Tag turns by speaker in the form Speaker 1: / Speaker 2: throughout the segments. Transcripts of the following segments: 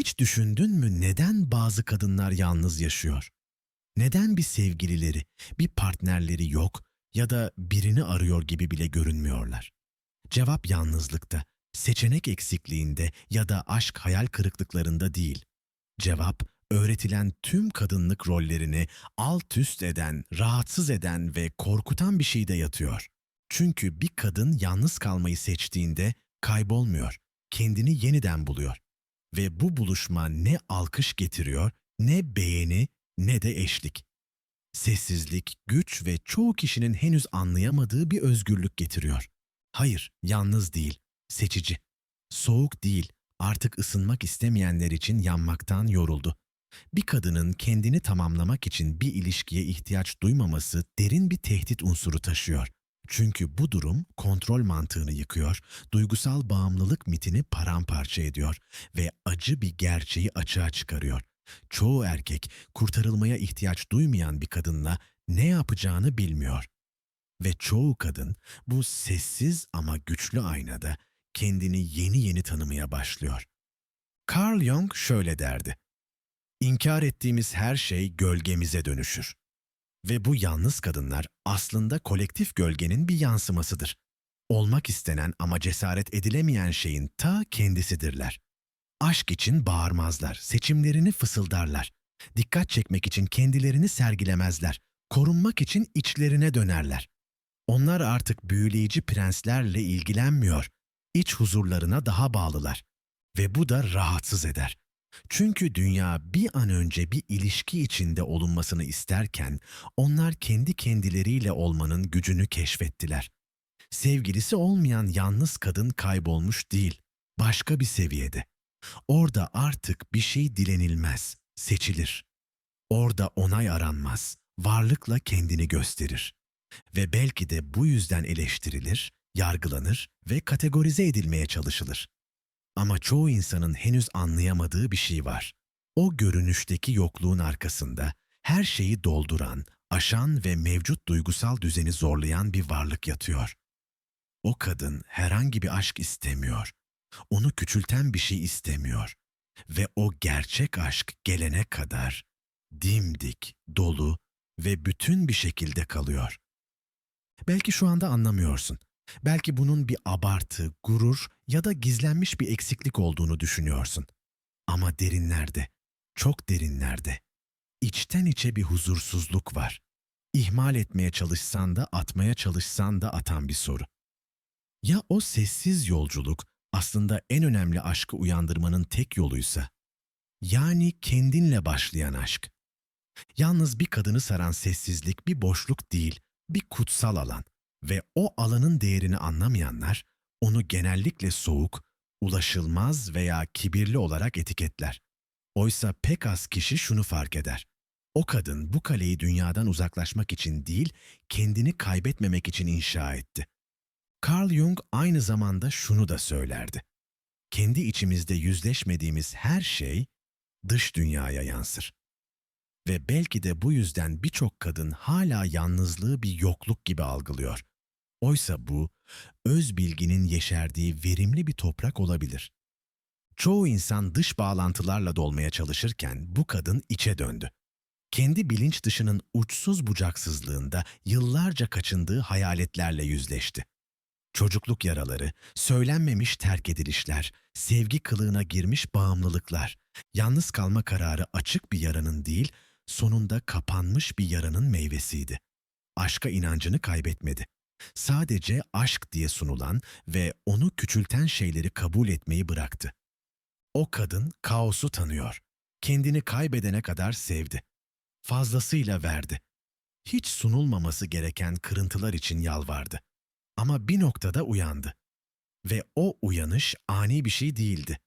Speaker 1: Hiç düşündün mü neden bazı kadınlar yalnız yaşıyor? Neden bir sevgilileri, bir partnerleri yok ya da birini arıyor gibi bile görünmüyorlar? Cevap yalnızlıkta, seçenek eksikliğinde ya da aşk hayal kırıklıklarında değil. Cevap, öğretilen tüm kadınlık rollerini alt üst eden, rahatsız eden ve korkutan bir şeyde yatıyor. Çünkü bir kadın yalnız kalmayı seçtiğinde kaybolmuyor, kendini yeniden buluyor. Ve bu buluşma ne alkış getiriyor, ne beğeni, ne de eşlik. Sessizlik, güç ve çoğu kişinin henüz anlayamadığı bir özgürlük getiriyor. Hayır, yalnız değil, seçici. Soğuk değil, artık ısınmak istemeyenler için yanmaktan yoruldu. Bir kadının kendini tamamlamak için bir ilişkiye ihtiyaç duymaması derin bir tehdit unsuru taşıyor. Çünkü bu durum kontrol mantığını yıkıyor, duygusal bağımlılık mitini paramparça ediyor ve acı bir gerçeği açığa çıkarıyor. Çoğu erkek kurtarılmaya ihtiyaç duymayan bir kadınla ne yapacağını bilmiyor. Ve çoğu kadın bu sessiz ama güçlü aynada kendini yeni yeni tanımaya başlıyor. Carl Jung şöyle derdi. İnkar ettiğimiz her şey gölgemize dönüşür. Ve bu yalnız kadınlar aslında kolektif gölgenin bir yansımasıdır. Olmak istenen ama cesaret edilemeyen şeyin ta kendisidirler. Aşk için bağırmazlar, seçimlerini fısıldarlar. Dikkat çekmek için kendilerini sergilemezler. Korunmak için içlerine dönerler. Onlar artık büyüleyici prenslerle ilgilenmiyor. İç huzurlarına daha bağlılar. Ve bu da rahatsız eder. Çünkü dünya bir an önce bir ilişki içinde olunmasını isterken onlar kendi kendileriyle olmanın gücünü keşfettiler. Sevgilisi olmayan yalnız kadın kaybolmuş değil, başka bir seviyede. Orada artık bir şey dilenilmez, seçilir. Orada onay aranmaz, varlıkla kendini gösterir. Ve belki de bu yüzden eleştirilir, yargılanır ve kategorize edilmeye çalışılır. Ama çoğu insanın henüz anlayamadığı bir şey var. O görünüşteki yokluğun arkasında her şeyi dolduran, aşan ve mevcut duygusal düzeni zorlayan bir varlık yatıyor. O kadın herhangi bir aşk istemiyor. Onu küçülten bir şey istemiyor. Ve o gerçek aşk gelene kadar dimdik, dolu ve bütün bir şekilde kalıyor. Belki şu anda anlamıyorsun. Belki bunun bir abartı, gurur ya da gizlenmiş bir eksiklik olduğunu düşünüyorsun. Ama derinlerde, çok derinlerde, içten içe bir huzursuzluk var. İhmal etmeye çalışsan da atmaya çalışsan da atan bir soru. Ya o sessiz yolculuk aslında en önemli aşkı uyandırmanın tek yoluysa? Yani kendinle başlayan aşk. Yalnız bir kadını saran sessizlik bir boşluk değil, bir kutsal alan ve o alanın değerini anlamayanlar onu genellikle soğuk, ulaşılmaz veya kibirli olarak etiketler. Oysa pek az kişi şunu fark eder. O kadın bu kaleyi dünyadan uzaklaşmak için değil, kendini kaybetmemek için inşa etti. Carl Jung aynı zamanda şunu da söylerdi. Kendi içimizde yüzleşmediğimiz her şey dış dünyaya yansır. Ve belki de bu yüzden birçok kadın hala yalnızlığı bir yokluk gibi algılıyor. Oysa bu, öz bilginin yeşerdiği verimli bir toprak olabilir. Çoğu insan dış bağlantılarla dolmaya çalışırken bu kadın içe döndü. Kendi bilinç dışının uçsuz bucaksızlığında yıllarca kaçındığı hayaletlerle yüzleşti. Çocukluk yaraları, söylenmemiş terk edilişler, sevgi kılığına girmiş bağımlılıklar, yalnız kalma kararı açık bir yaranın değil, sonunda kapanmış bir yaranın meyvesiydi. Aşka inancını kaybetmedi. Sadece aşk diye sunulan ve onu küçülten şeyleri kabul etmeyi bıraktı. O kadın kaosu tanıyor. Kendini kaybedene kadar sevdi. Fazlasıyla verdi. Hiç sunulmaması gereken kırıntılar için yalvardı. Ama bir noktada uyandı. Ve o uyanış ani bir şey değildi.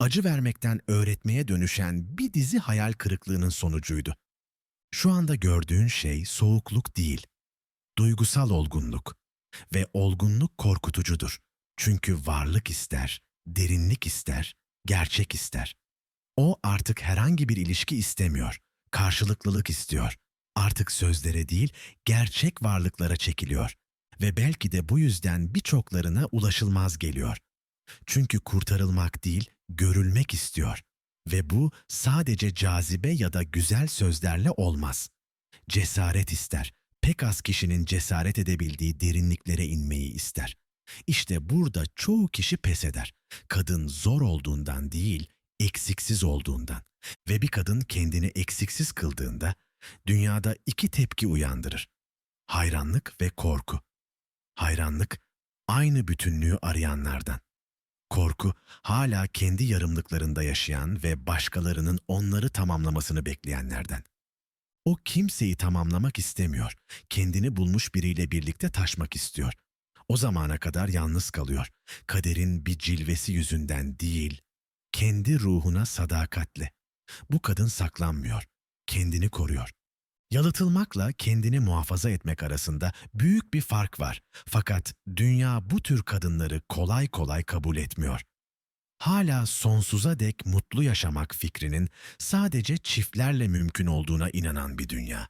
Speaker 1: Acı vermekten öğretmeye dönüşen bir dizi hayal kırıklığının sonucuydu. Şu anda gördüğün şey soğukluk değil, duygusal olgunluk. Ve olgunluk korkutucudur. Çünkü varlık ister, derinlik ister, gerçek ister. O artık herhangi bir ilişki istemiyor, karşılıklılık istiyor. Artık sözlere değil, gerçek varlıklara çekiliyor. Ve belki de bu yüzden birçoklarına ulaşılmaz geliyor. Çünkü kurtarılmak değil, görülmek istiyor. Ve bu sadece cazibe ya da güzel sözlerle olmaz. Cesaret ister. Pek az kişinin cesaret edebildiği derinliklere inmeyi ister. İşte burada çoğu kişi pes eder. Kadın zor olduğundan değil, eksiksiz olduğundan. Ve bir kadın kendini eksiksiz kıldığında dünyada iki tepki uyandırır. Hayranlık ve korku. Hayranlık aynı bütünlüğü arayanlardan. Korku hala kendi yarımlıklarında yaşayan ve başkalarının onları tamamlamasını bekleyenlerden. O kimseyi tamamlamak istemiyor. Kendini bulmuş biriyle birlikte taşmak istiyor. O zamana kadar yalnız kalıyor. Kaderin bir cilvesi yüzünden değil, kendi ruhuna sadakatle. Bu kadın saklanmıyor, kendini koruyor. Yalıtılmakla kendini muhafaza etmek arasında büyük bir fark var. Fakat dünya bu tür kadınları kolay kolay kabul etmiyor. Hala sonsuza dek mutlu yaşamak fikrinin sadece çiftlerle mümkün olduğuna inanan bir dünya.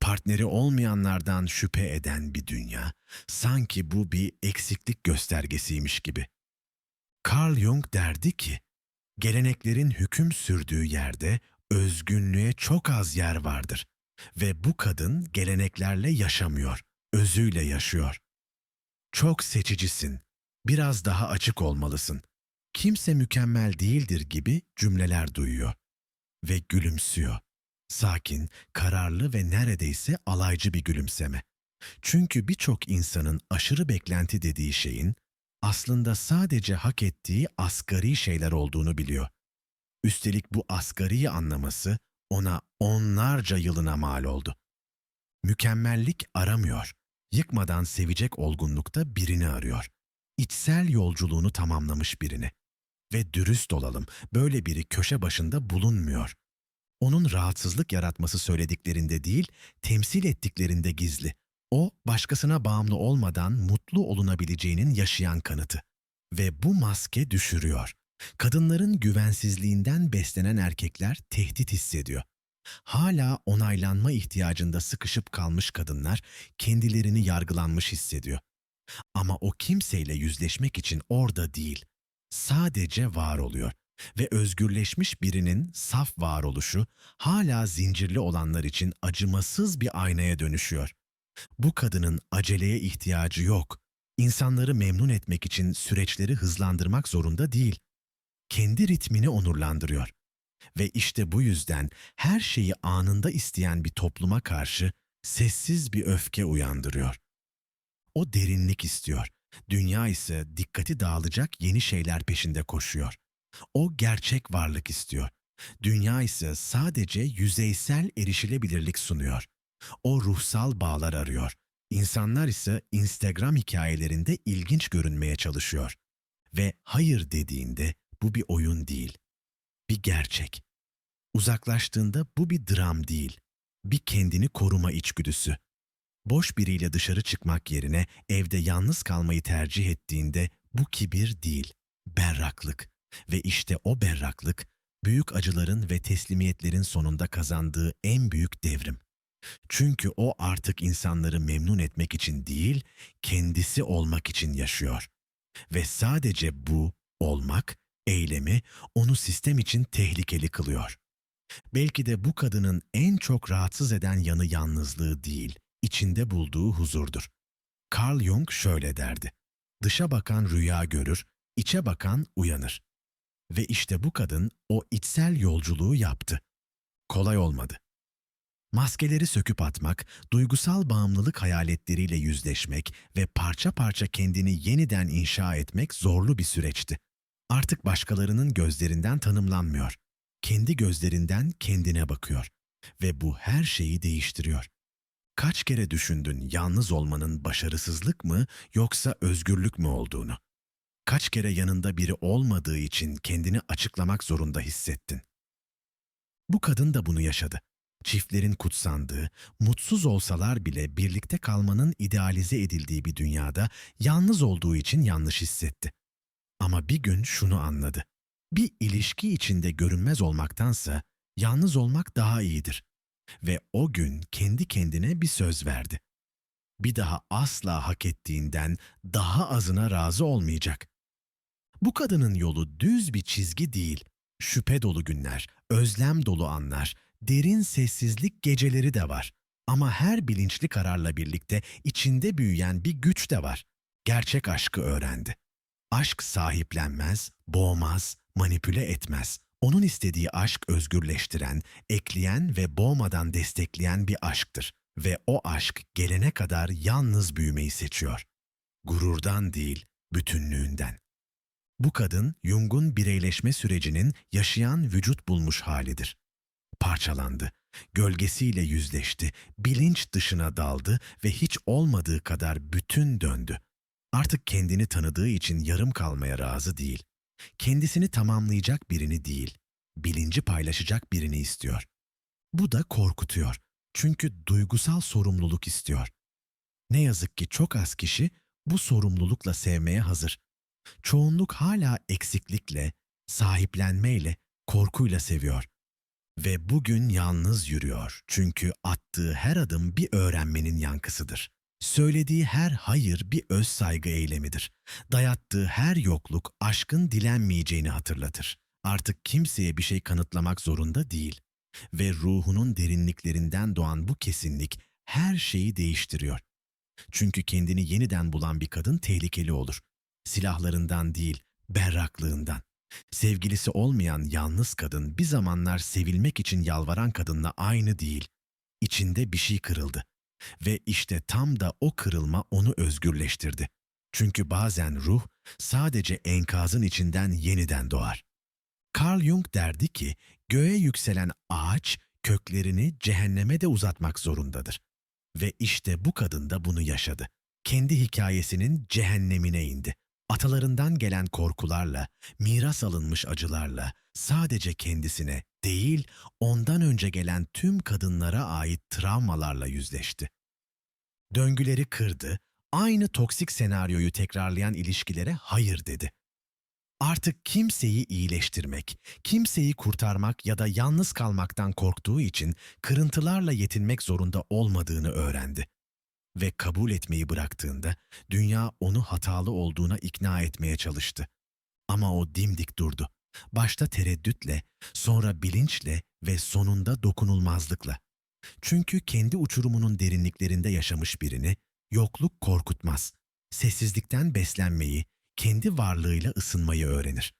Speaker 1: Partneri olmayanlardan şüphe eden bir dünya. Sanki bu bir eksiklik göstergesiymiş gibi. Carl Jung derdi ki, geleneklerin hüküm sürdüğü yerde özgünlüğe çok az yer vardır ve bu kadın geleneklerle yaşamıyor, özüyle yaşıyor. Çok seçicisin, biraz daha açık olmalısın. Kimse mükemmel değildir gibi cümleler duyuyor ve gülümsüyor. Sakin, kararlı ve neredeyse alaycı bir gülümseme. Çünkü birçok insanın aşırı beklenti dediği şeyin aslında sadece hak ettiği asgari şeyler olduğunu biliyor. Üstelik bu asgariyi anlaması ona onlarca yılına mal oldu. Mükemmellik aramıyor. Yıkmadan sevecek olgunlukta birini arıyor. İçsel yolculuğunu tamamlamış birini. Ve dürüst olalım, böyle biri köşe başında bulunmuyor. Onun rahatsızlık yaratması söylediklerinde değil, temsil ettiklerinde gizli. O, başkasına bağımlı olmadan mutlu olunabileceğinin yaşayan kanıtı. Ve bu maske düşürüyor. Kadınların güvensizliğinden beslenen erkekler tehdit hissediyor. Hala onaylanma ihtiyacında sıkışıp kalmış kadınlar kendilerini yargılanmış hissediyor. Ama o kimseyle yüzleşmek için orada değil, sadece var oluyor ve özgürleşmiş birinin saf varoluşu hala zincirli olanlar için acımasız bir aynaya dönüşüyor. Bu kadının aceleye ihtiyacı yok. İnsanları memnun etmek için süreçleri hızlandırmak zorunda değil. Kendi ritmini onurlandırıyor. Ve işte bu yüzden her şeyi anında isteyen bir topluma karşı sessiz bir öfke uyandırıyor. O derinlik istiyor. Dünya ise dikkati dağılacak yeni şeyler peşinde koşuyor. O gerçek varlık istiyor. Dünya ise sadece yüzeysel erişilebilirlik sunuyor. O ruhsal bağlar arıyor. İnsanlar ise Instagram hikayelerinde ilginç görünmeye çalışıyor. Ve hayır dediğinde bu bir oyun değil. Bir gerçek. Uzaklaştığında bu bir dram değil. Bir kendini koruma içgüdüsü. Boş biriyle dışarı çıkmak yerine evde yalnız kalmayı tercih ettiğinde bu kibir değil, berraklık. Ve işte o berraklık, büyük acıların ve teslimiyetlerin sonunda kazandığı en büyük devrim. Çünkü o artık insanları memnun etmek için değil, kendisi olmak için yaşıyor. Ve sadece bu, olmak, eylemi onu sistem için tehlikeli kılıyor. Belki de bu kadının en çok rahatsız eden yanı yalnızlığı değil, içinde bulduğu huzurdur. Carl Jung şöyle derdi. Dışa bakan rüya görür, içe bakan uyanır. Ve işte bu kadın o içsel yolculuğu yaptı. Kolay olmadı. Maskeleri söküp atmak, duygusal bağımlılık hayaletleriyle yüzleşmek ve parça parça kendini yeniden inşa etmek zorlu bir süreçti. Artık başkalarının gözlerinden tanımlanmıyor. Kendi gözlerinden kendine bakıyor ve bu her şeyi değiştiriyor. Kaç kere düşündün yalnız olmanın başarısızlık mı yoksa özgürlük mü olduğunu? Kaç kere yanında biri olmadığı için kendini açıklamak zorunda hissettin? Bu kadın da bunu yaşadı. Çiftlerin kutsandığı, mutsuz olsalar bile birlikte kalmanın idealize edildiği bir dünyada yalnız olduğu için yanlış hissetti. Ama bir gün şunu anladı. Bir ilişki içinde görünmez olmaktansa yalnız olmak daha iyidir. Ve o gün kendi kendine bir söz verdi. Bir daha asla hak ettiğinden daha azına razı olmayacak. Bu kadının yolu düz bir çizgi değil. şüphe dolu günler, özlem dolu anlar, derin sessizlik geceleri de var. Ama her bilinçli kararla birlikte içinde büyüyen bir güç de var. Gerçek aşkı öğrendi. Aşk sahiplenmez, boğmaz, manipüle etmez. Onun istediği aşk özgürleştiren, ekleyen ve boğmadan destekleyen bir aşktır. Ve o aşk gelene kadar yalnız büyümeyi seçiyor. Gururdan değil, bütünlüğünden. Bu kadın Jung'un bireyleşme sürecinin yaşayan vücut bulmuş halidir. Parçalandı, gölgesiyle yüzleşti, bilinç dışına daldı ve hiç olmadığı kadar bütün döndü. Artık kendini tanıdığı için yarım kalmaya razı değil. Kendisini tamamlayacak birini değil, bilinci paylaşacak birini istiyor. Bu da korkutuyor. Çünkü duygusal sorumluluk istiyor. Ne yazık ki çok az kişi bu sorumlulukla sevmeye hazır. Çoğunluk hala eksiklikle, sahiplenmeyle, korkuyla seviyor. Ve bugün yalnız yürüyor çünkü attığı her adım bir öğrenmenin yankısıdır. Söylediği her hayır bir öz saygı eylemidir. Dayattığı her yokluk aşkın dilenmeyeceğini hatırlatır. Artık kimseye bir şey kanıtlamak zorunda değil. Ve ruhunun derinliklerinden doğan bu kesinlik her şeyi değiştiriyor. Çünkü kendini yeniden bulan bir kadın tehlikeli olur. Silahlarından değil, berraklığından. Sevgilisi olmayan yalnız kadın bir zamanlar sevilmek için yalvaran kadınla aynı değil. İçinde bir şey kırıldı. Ve işte tam da o kırılma onu özgürleştirdi. Çünkü bazen ruh sadece enkazın içinden yeniden doğar. Carl Jung derdi ki, göğe yükselen ağaç köklerini cehenneme de uzatmak zorundadır. Ve işte bu kadın da bunu yaşadı. Kendi hikayesinin cehennemine indi. Atalarından gelen korkularla, miras alınmış acılarla, sadece kendisine değil, ondan önce gelen tüm kadınlara ait travmalarla yüzleşti. Döngüleri kırdı, aynı toksik senaryoyu tekrarlayan ilişkilere hayır dedi. Artık kimseyi iyileştirmek, kimseyi kurtarmak ya da yalnız kalmaktan korktuğu için kırıntılarla yetinmek zorunda olmadığını öğrendi. Ve kabul etmeyi bıraktığında dünya onu hatalı olduğuna ikna etmeye çalıştı. Ama o dimdik durdu. Başta tereddütle, sonra bilinçle ve sonunda dokunulmazlıkla. Çünkü kendi uçurumunun derinliklerinde yaşamış birini yokluk korkutmaz. Sessizlikten beslenmeyi, kendi varlığıyla ısınmayı öğrenir.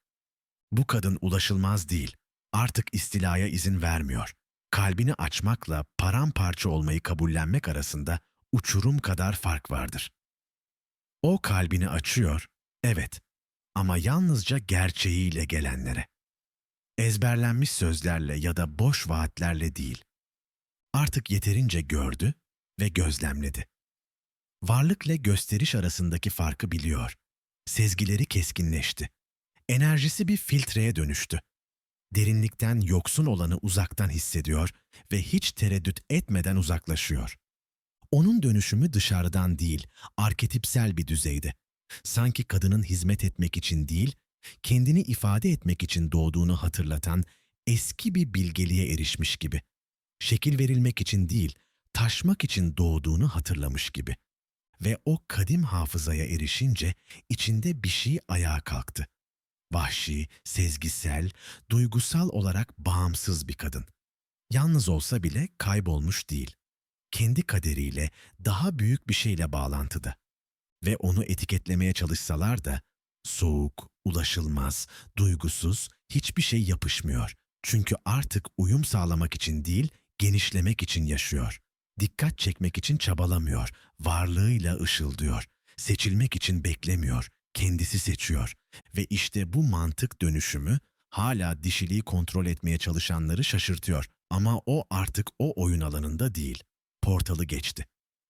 Speaker 1: Bu kadın ulaşılmaz değil. Artık istilaya izin vermiyor. Kalbini açmakla paramparça olmayı kabullenmek arasında uçurum kadar fark vardır. O kalbini açıyor, evet, ama yalnızca gerçeğiyle gelenlere. Ezberlenmiş sözlerle ya da boş vaatlerle değil. Artık yeterince gördü ve gözlemledi. Varlıkla gösteriş arasındaki farkı biliyor. Sezgileri keskinleşti. Enerjisi bir filtreye dönüştü. Derinlikten yoksun olanı uzaktan hissediyor ve hiç tereddüt etmeden uzaklaşıyor. Onun dönüşümü dışarıdan değil, arketipsel bir düzeyde. Sanki kadının hizmet etmek için değil, kendini ifade etmek için doğduğunu hatırlatan eski bir bilgeliğe erişmiş gibi. Şekil verilmek için değil, taşmak için doğduğunu hatırlamış gibi. Ve o kadim hafızaya erişince içinde bir şey ayağa kalktı. Vahşi, sezgisel, duygusal olarak bağımsız bir kadın. Yalnız olsa bile kaybolmuş değil kendi kaderiyle daha büyük bir şeyle bağlantıda. Ve onu etiketlemeye çalışsalar da soğuk, ulaşılmaz, duygusuz hiçbir şey yapışmıyor. Çünkü artık uyum sağlamak için değil, genişlemek için yaşıyor. Dikkat çekmek için çabalamıyor, varlığıyla ışıldıyor. Seçilmek için beklemiyor, kendisi seçiyor. Ve işte bu mantık dönüşümü hala dişiliği kontrol etmeye çalışanları şaşırtıyor. Ama o artık o oyun alanında değil portalı geçti.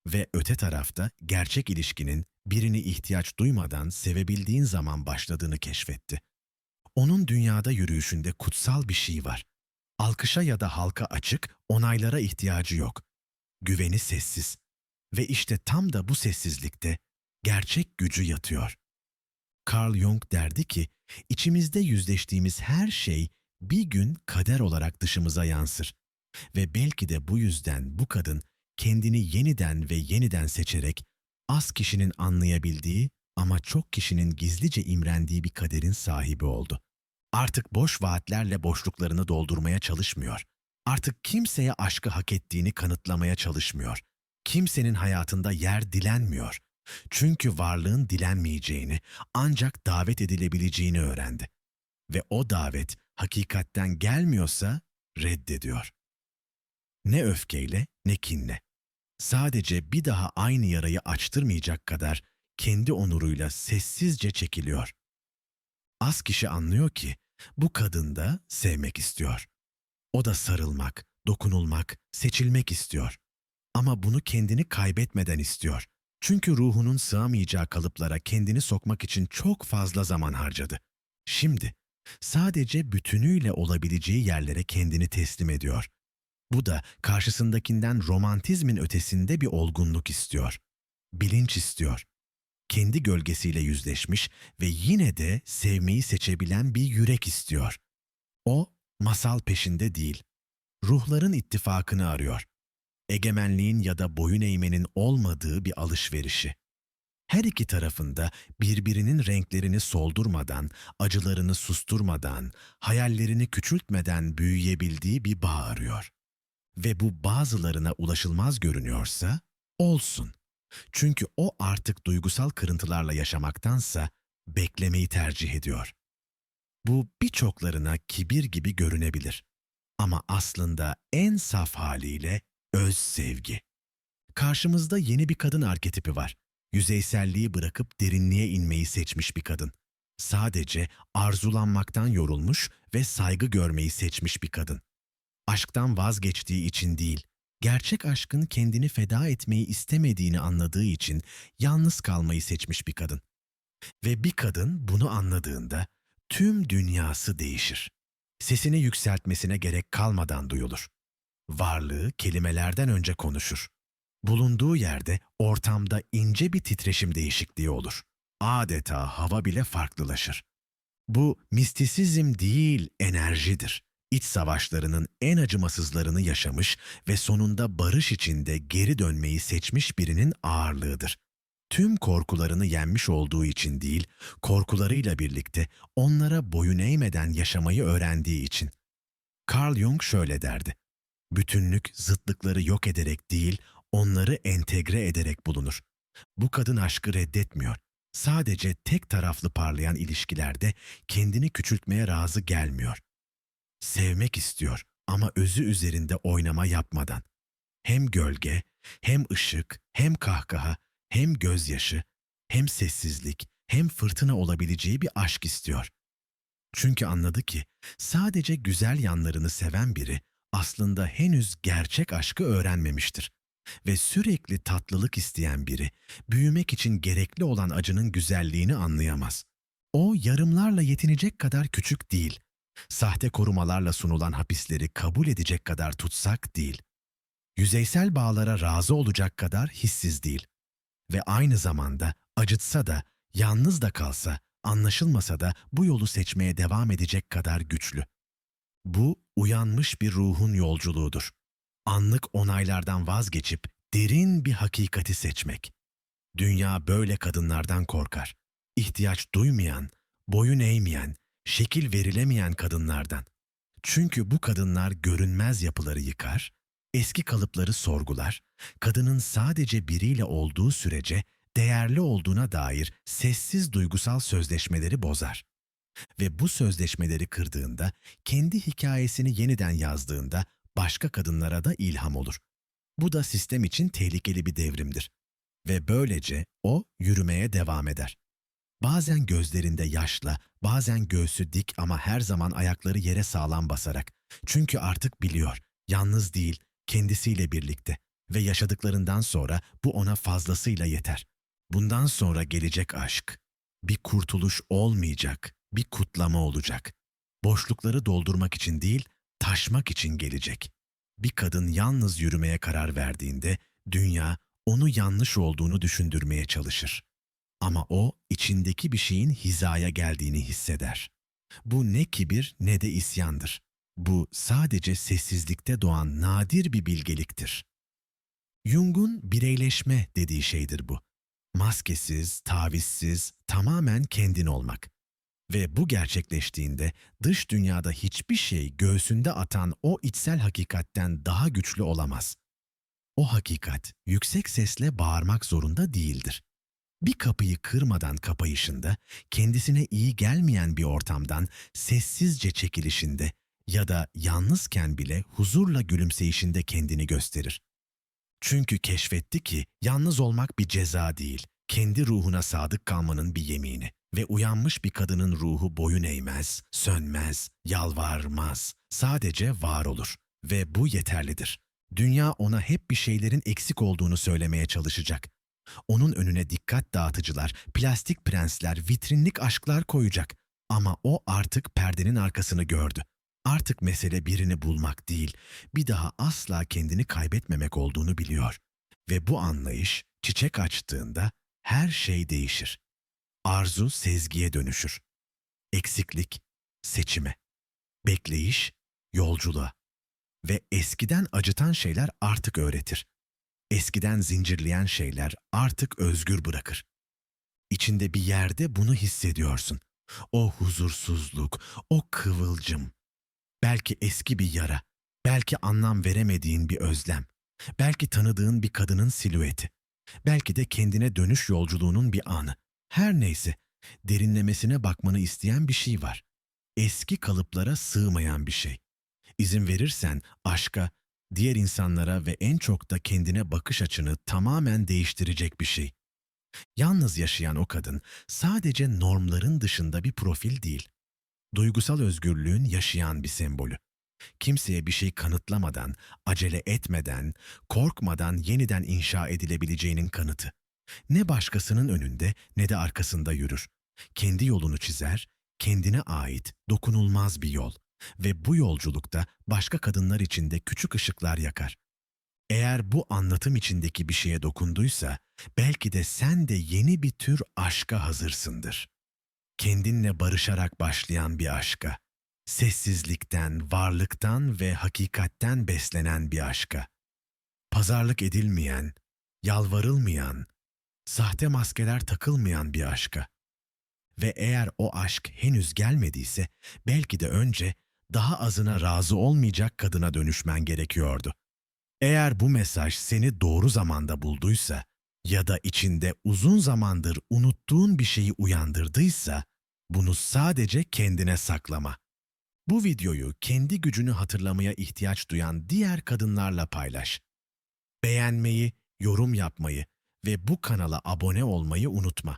Speaker 1: Ve öte tarafta gerçek ilişkinin birini ihtiyaç duymadan sevebildiğin zaman başladığını keşfetti. Onun dünyada yürüyüşünde kutsal bir şey var. Alkışa ya da halka açık, onaylara ihtiyacı yok. Güveni sessiz. Ve işte tam da bu sessizlikte gerçek gücü yatıyor. Carl Jung derdi ki, içimizde yüzleştiğimiz her şey bir gün kader olarak dışımıza yansır. Ve belki de bu yüzden bu kadın kendini yeniden ve yeniden seçerek az kişinin anlayabildiği ama çok kişinin gizlice imrendiği bir kaderin sahibi oldu. Artık boş vaatlerle boşluklarını doldurmaya çalışmıyor. Artık kimseye aşkı hak ettiğini kanıtlamaya çalışmıyor. Kimsenin hayatında yer dilenmiyor. Çünkü varlığın dilenmeyeceğini, ancak davet edilebileceğini öğrendi. Ve o davet hakikatten gelmiyorsa reddediyor. Ne öfkeyle ne kinle. Sadece bir daha aynı yarayı açtırmayacak kadar kendi onuruyla sessizce çekiliyor. Az kişi anlıyor ki bu kadın da sevmek istiyor. O da sarılmak, dokunulmak, seçilmek istiyor. Ama bunu kendini kaybetmeden istiyor. Çünkü ruhunun sığamayacağı kalıplara kendini sokmak için çok fazla zaman harcadı. Şimdi sadece bütünüyle olabileceği yerlere kendini teslim ediyor. Bu da karşısındakinden romantizmin ötesinde bir olgunluk istiyor. Bilinç istiyor. Kendi gölgesiyle yüzleşmiş ve yine de sevmeyi seçebilen bir yürek istiyor. O masal peşinde değil. Ruhların ittifakını arıyor. Egemenliğin ya da boyun eğmenin olmadığı bir alışverişi. Her iki tarafında birbirinin renklerini soldurmadan, acılarını susturmadan, hayallerini küçültmeden büyüyebildiği bir bağ arıyor. Ve bu bazılarına ulaşılmaz görünüyorsa olsun. Çünkü o artık duygusal kırıntılarla yaşamaktansa beklemeyi tercih ediyor. Bu birçoklarına kibir gibi görünebilir. Ama aslında en saf haliyle öz sevgi. Karşımızda yeni bir kadın arketipi var. Yüzeyselliği bırakıp derinliğe inmeyi seçmiş bir kadın. Sadece arzulanmaktan yorulmuş ve saygı görmeyi seçmiş bir kadın. Aşktan vazgeçtiği için değil, gerçek aşkın kendini feda etmeyi istemediğini anladığı için yalnız kalmayı seçmiş bir kadın. Ve bir kadın bunu anladığında tüm dünyası değişir. Sesini yükseltmesine gerek kalmadan duyulur. Varlığı kelimelerden önce konuşur. Bulunduğu yerde ortamda ince bir titreşim değişikliği olur. Adeta hava bile farklılaşır. Bu mistisizm değil, enerjidir. İç savaşlarının en acımasızlarını yaşamış ve sonunda barış içinde geri dönmeyi seçmiş birinin ağırlığıdır. Tüm korkularını yenmiş olduğu için değil, korkularıyla birlikte onlara boyun eğmeden yaşamayı öğrendiği için. Carl Jung şöyle derdi. Bütünlük zıtlıkları yok ederek değil, onları entegre ederek bulunur. Bu kadın aşkı reddetmiyor. Sadece tek taraflı parlayan ilişkilerde kendini küçültmeye razı gelmiyor. Sevmek istiyor ama özü üzerinde oynama yapmadan. Hem gölge, hem ışık, hem kahkaha, hem gözyaşı, hem sessizlik, hem fırtına olabileceği bir aşk istiyor. Çünkü anladı ki sadece güzel yanlarını seven biri aslında henüz gerçek aşkı öğrenmemiştir. Ve sürekli tatlılık isteyen biri büyümek için gerekli olan acının güzelliğini anlayamaz. O yarımlarla yetinecek kadar küçük değil. Sahte korumalarla sunulan hapisleri kabul edecek kadar tutsak değil. Yüzeysel bağlara razı olacak kadar hissiz değil. Ve aynı zamanda acıtsa da, yalnız da kalsa, anlaşılmasa da bu yolu seçmeye devam edecek kadar güçlü. Bu uyanmış bir ruhun yolculuğudur. Anlık onaylardan vazgeçip derin bir hakikati seçmek. Dünya böyle kadınlardan korkar. İhtiyaç duymayan, boyun eğmeyen, şekil verilemeyen kadınlardan. Çünkü bu kadınlar görünmez yapıları yıkar, eski kalıpları sorgular, kadının sadece biriyle olduğu sürece değerli olduğuna dair sessiz duygusal sözleşmeleri bozar. Ve bu sözleşmeleri kırdığında, kendi hikayesini yeniden yazdığında başka kadınlara da ilham olur. Bu da sistem için tehlikeli bir devrimdir. Ve böylece o yürümeye devam eder. Bazen gözlerinde yaşla, bazen göğsü dik ama her zaman ayakları yere sağlam basarak. Çünkü artık biliyor, yalnız değil, kendisiyle birlikte ve yaşadıklarından sonra bu ona fazlasıyla yeter. Bundan sonra gelecek aşk. Bir kurtuluş olmayacak, bir kutlama olacak. Boşlukları doldurmak için değil, taşmak için gelecek. Bir kadın yalnız yürümeye karar verdiğinde dünya onu yanlış olduğunu düşündürmeye çalışır. Ama o içindeki bir şeyin hizaya geldiğini hisseder. Bu ne kibir ne de isyandır. Bu sadece sessizlikte doğan nadir bir bilgeliktir. Jung'un bireyleşme dediği şeydir bu. Maskesiz, tavizsiz, tamamen kendin olmak. Ve bu gerçekleştiğinde dış dünyada hiçbir şey göğsünde atan o içsel hakikatten daha güçlü olamaz. O hakikat yüksek sesle bağırmak zorunda değildir. Bir kapıyı kırmadan kapayışında, kendisine iyi gelmeyen bir ortamdan sessizce çekilişinde ya da yalnızken bile huzurla gülümseyişinde kendini gösterir. Çünkü keşfetti ki yalnız olmak bir ceza değil, kendi ruhuna sadık kalmanın bir yemini ve uyanmış bir kadının ruhu boyun eğmez, sönmez, yalvarmaz, sadece var olur ve bu yeterlidir. Dünya ona hep bir şeylerin eksik olduğunu söylemeye çalışacak. Onun önüne dikkat dağıtıcılar, plastik prensler, vitrinlik aşklar koyacak. Ama o artık perdenin arkasını gördü. Artık mesele birini bulmak değil, bir daha asla kendini kaybetmemek olduğunu biliyor. Ve bu anlayış çiçek açtığında her şey değişir. Arzu sezgiye dönüşür. Eksiklik seçime. Bekleyiş yolculuğa. Ve eskiden acıtan şeyler artık öğretir. Eskiden zincirleyen şeyler artık özgür bırakır. İçinde bir yerde bunu hissediyorsun. O huzursuzluk, o kıvılcım. Belki eski bir yara, belki anlam veremediğin bir özlem, belki tanıdığın bir kadının silüeti, belki de kendine dönüş yolculuğunun bir anı. Her neyse, derinlemesine bakmanı isteyen bir şey var. Eski kalıplara sığmayan bir şey. İzin verirsen aşka, diğer insanlara ve en çok da kendine bakış açını tamamen değiştirecek bir şey. Yalnız yaşayan o kadın sadece normların dışında bir profil değil. Duygusal özgürlüğün yaşayan bir sembolü. Kimseye bir şey kanıtlamadan, acele etmeden, korkmadan yeniden inşa edilebileceğinin kanıtı. Ne başkasının önünde ne de arkasında yürür. Kendi yolunu çizer, kendine ait dokunulmaz bir yol ve bu yolculukta başka kadınlar için de küçük ışıklar yakar. Eğer bu anlatım içindeki bir şeye dokunduysa, belki de sen de yeni bir tür aşka hazırsındır. Kendinle barışarak başlayan bir aşka. Sessizlikten, varlıktan ve hakikatten beslenen bir aşka. Pazarlık edilmeyen, yalvarılmayan, sahte maskeler takılmayan bir aşka. Ve eğer o aşk henüz gelmediyse, belki de önce daha azına razı olmayacak kadına dönüşmen gerekiyordu. Eğer bu mesaj seni doğru zamanda bulduysa ya da içinde uzun zamandır unuttuğun bir şeyi uyandırdıysa, bunu sadece kendine saklama. Bu videoyu kendi gücünü hatırlamaya ihtiyaç duyan diğer kadınlarla paylaş. Beğenmeyi, yorum yapmayı ve bu kanala abone olmayı unutma.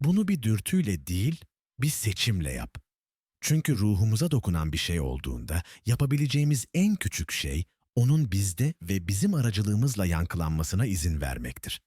Speaker 1: Bunu bir dürtüyle değil, bir seçimle yap. Çünkü ruhumuza dokunan bir şey olduğunda yapabileceğimiz en küçük şey onun bizde ve bizim aracılığımızla yankılanmasına izin vermektir.